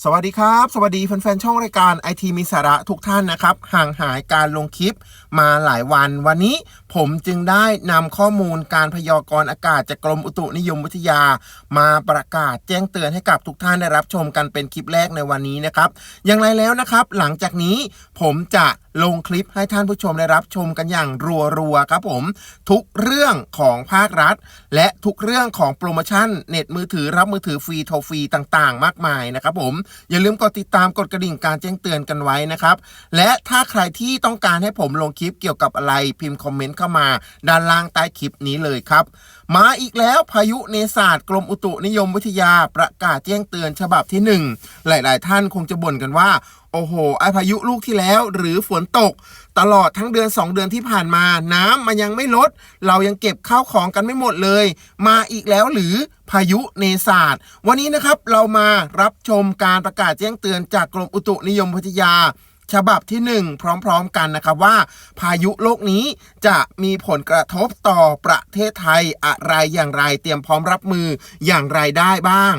สวัสดีครับ สวัสดีแฟนๆช่องรายการไอทีมีสาระทุกท่านนะครับ ห่างหายการลงคลิปมาหลายวัน วันนี้ผมจึงได้นำข้อมูลการพยากรณ์อากาศจากกรมอุตุนิยมวิทยา มาประกาศแจ้งเตือนให้กับทุกท่านได้รับชมกันเป็นคลิปแรกในวันนี้นะครับ อย่างไรแล้วนะครับ หลังจากนี้ผมจะลงคลิปให้ท่านผู้ชมได้รับชมกันอย่างรัวๆครับผม ทุกเรื่องของภาครัฐ และทุกเรื่องของโปรโมชั่นเน็ตมือถือรับมือถือฟรีโทรฟรีต่างๆ มากมายนะครับผม อย่าลืมกดติดตามกดกระดิ่งการแจ้งเตือนกันไว้นะครับ และถ้าใครที่ต้องการให้ผมลงคลิปเกี่ยวกับอะไรพิมพ์คอมเมนต์เข้ามา ด้านล่างใต้คลิปนี้เลยครับมาอีกแล้วพายุเนศาสตร์กรมอุตุนิยมวิทยาประกาศแจ้งเตือนฉบับที่ 1 หลาย ๆ ท่านคงจะบ่นกันว่า โอ้โหไอพายุลูกที่แล้ว หรือฝนตก ตลอดทั้งเดือน 2 เดือนที่ผ่านมา น้ำมันยังไม่ลด เรายังเก็บข้าวของกันไม่หมดเลย มาอีกแล้วหรือพายุเนศาสตร์วันนี้นะครับเรามารับชมการประกาศแจ้งเตือนจากกรมอุตุนิยมวิทยาฉบับที่ 1 พร้อมๆกันนะครับว่า พายุโลกนี้จะมีผลกระทบต่อประเทศไทยอะไรอย่างไร เตรียมพร้อมรับมืออย่างไรได้บ้าง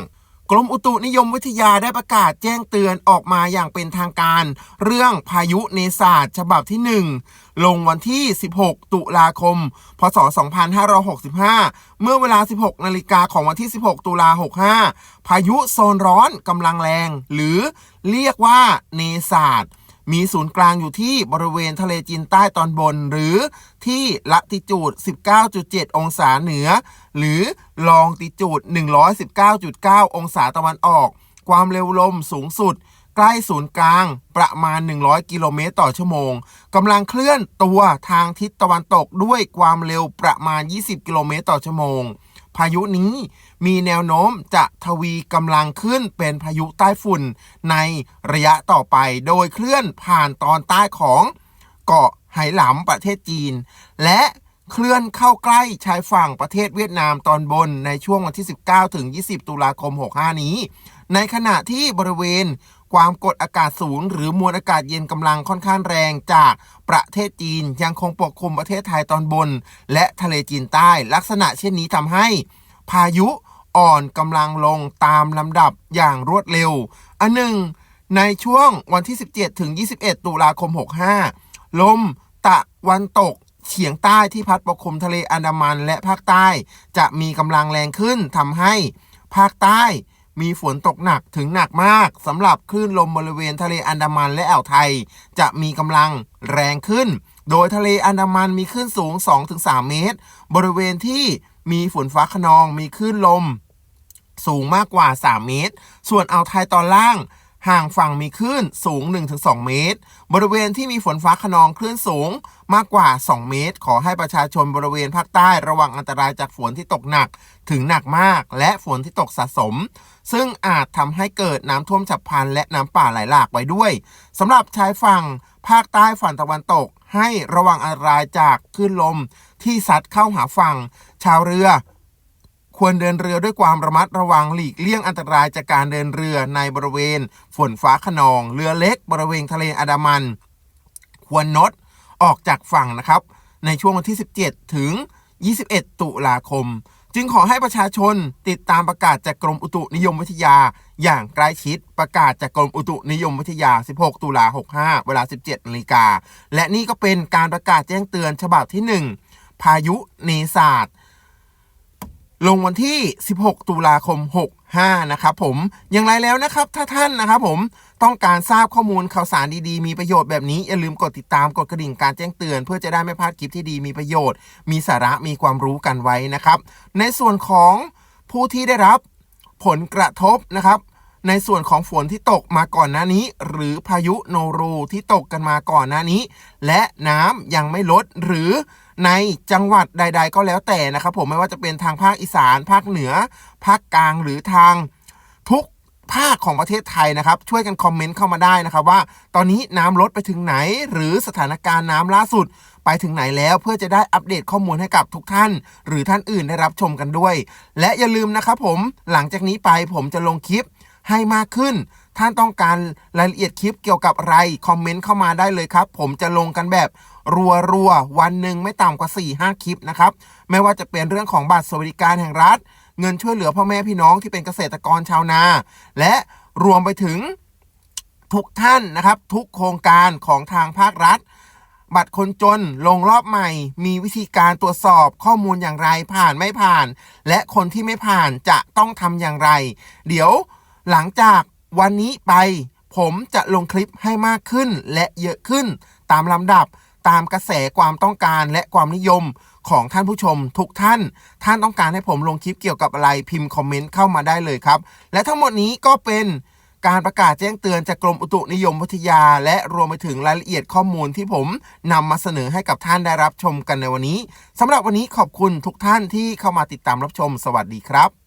กรมอุตุนิยมวิทยาได้ประกาศแจ้งเตือนออกมาอย่างเป็นทางการ เรื่องพายุเนศาสตฉบับที่ 1 ลงวันที่ 16 ตุลาคม พศ 2565 เมื่อเวลา 16 นาฬิกาของวันที่ 16 ตุลา 65 พายุโซนร้อนกำลังแรง หรือเรียกว่าเนศาสตร์ มีศูนย์กลางอยู่ที่บริเวณทะเลจีนใต้ตอนบน หรือที่ละติจูด 19.7 องศาเหนือ หรือลองติจูด 119.9 องศาตะวันออก ความเร็วลมสูงสุด ใกล้ศูนย์กลาง ประมาณ 100 กิโลเมตรต่อชั่วโมงกำลังเคลื่อนตัวทางทิศตะวันตกด้วยความเร็วประมาณ 20 กิโลเมตรต่อชั่วโมง พายุนี้มีแนวโน้มจะทวีกำลังขึ้นเป็นพายุใต้ฝุ่นในระยะต่อไป โดยเคลื่อนผ่านตอนใต้ของเกาะไหหลำประเทศจีน และเคลื่อนเข้าใกล้ชายฝั่งประเทศเวียดนามตอนบนในช่วงวันที่ 19 ถึง 20 ตุลาคม 65 นี้ ในขณะที่บริเวณ ความกดอากาศสูง หรือมวลอากาศเย็นกำลังค่อนข้างแรงจากประเทศจีนยังคงปกคลุมประเทศไทยตอนบน และทะเลจีนใต้ ลักษณะเช่นนี้ทำให้ พายุอ่อนกำลังลงตามลำดับอย่างรวดเร็ว อันหนึ่ง ในช่วงวันที่ 17 ถึง 21 ตุลาคม 65 ลมตะวันตกเฉียงใต้ที่พัดปกคลุมทะเลอันดามันและภาคใต้ จะมีกำลังแรงขึ้นทำให้ภาคใต้ มีฝนตกหนักถึงหนักมากสำหรับคลื่นลมบริเวณทะเลอันดามันและอ่าวไทย จะมีกำลังแรงขึ้น โดยทะเลอันดามันมีคลื่นสูง 2-3 เมตร บริเวณที่มีฝนฟ้าขนองมีคลื่นลม สูงมากกว่า 3 เมตร ส่วนอ่าวไทยตอนล่าง ห่างฝั่งมีคลื่นสูง 1-2 เมตร บริเวณที่มีฝนฟ้าขนองคลื่นสูงมากกว่า 2 เมตร ขอให้ประชาชนบริเวณภาคใต้ระวังอันตรายจากฝนที่ตกหนักถึงหนักมาก และฝนที่ตกสะสม ซึ่งอาจทำให้เกิดน้ำท่วมฉับพลันและน้ำป่าไหลหลากไว้ด้วยสำหรับชายฝั่งภาคใต้ฝั่งตะวันตก ให้ระวังอันตรายจากคลื่นลมที่ซัดเข้าหาฝั่ง ชาวเรือ ควรเดินเรือด้วยความระมัดระวังหลีกเลี่ยงอันตรายจากการเดินเรือในบริเวณ ฝนฟ้าขนอง เรือเล็ก บริเวณทะเลอันดามัน ควรงดออกจากฝั่งนะครับ ในช่วงวันที่ 17 ถึง 21 ตุลาคม จึงขอให้ประชาชนติดตามประกาศจากกรมอุตุนิยมวิทยา อย่างใกล้ชิดประกาศจากกรมอุตุนิยมวิทยา 16 ตุลา65 เวลา 17นาฬิกาและนี่ก็เป็นการประกาศแจ้งเตือนฉบับที่ 1 พายุเนศาสตร์ ลงวันที่ 16 ตุลาคม 65 นะครับผม อย่างไรแล้วนะครับ ถ้าท่านนะครับผมต้องการทราบข้อมูลข่าวสารดีๆ มีประโยชน์แบบนี้ อย่าลืมกดติดตามกดกระดิ่งการแจ้งเตือน เพื่อจะได้ไม่พลาดคลิปที่ดีมีประโยชน์ มีสาระมีความรู้กันไว้นะครับ ในส่วนของผู้ที่ได้รับผลกระทบนะครับ ในส่วนของฝนที่ตกมาก่อนหน้านี้ หรือพายุโนรูที่ตกกันมาก่อนหน้านี้ และน้ำยังไม่ลดหรือในจังหวัดใด ๆ ก็แล้วแต่นะครับผมไม่ว่าจะเป็นทางภาคอีสาน ภาคเหนือ ภาคกลางหรือทางทุกภาคของประเทศไทยนะครับ ช่วยกันคอมเมนต์เข้ามาได้นะครับว่า ตอนนี้น้ำลดไปถึงไหน หรือสถานการณ์น้ำล่าสุด ไปถึงไหนแล้วเพื่อจะได้อัปเดตข้อมูลให้กับทุกท่าน หรือท่านอื่นได้รับชมกันด้วย และอย่าลืมนะครับผมหลังจากนี้ไปผมจะลงคลิป ให้มากขึ้น ท่านต้องการรายละเอียดคลิปเกี่ยวกับอะไร คอมเมนต์เข้ามาได้เลยครับ ผมจะลงกันแบบรัวๆวันหนึ่งไม่ต่ำกว่า 4-5 คลิปนะครับ ไม่ว่าจะเป็นเรื่องของบัตรสวัสดิการแห่งรัฐ เงินช่วยเหลือพ่อแม่พี่น้องที่เป็นเกษตรกรชาวนา และรวมไปถึงทุกท่านนะครับ ทุกโครงการของทางภาครัฐ บัตรคนจนลงรอบใหม่ มีวิธีการตรวจสอบข้อมูลอย่างไรผ่านไม่ผ่าน และคนที่ไม่ผ่านจะต้องทำอย่างไร เดี๋ยว หลังจากวันนี้ไปผมจะลงคลิปให้มากขึ้นและเยอะขึ้น ตามลำดับตามกระแสความต้องการและความนิยมของท่านผู้ชมทุกท่าน ท่านต้องการให้ผมลงคลิปเกี่ยวกับอะไรพิมพ์คอมเมนต์เข้ามาได้เลยครับ และทั้งหมดนี้ก็เป็นการประกาศแจ้งเตือนจากกรมอุตุนิยมวิทยา และรวมไปถึงรายละเอียดข้อมูลที่ผมนำมาเสนอให้กับท่านได้รับชมกันในวันนี้สำหรับวันนี้ขอบคุณทุกท่านที่เข้ามาติดตามรับชม สวัสดีครับ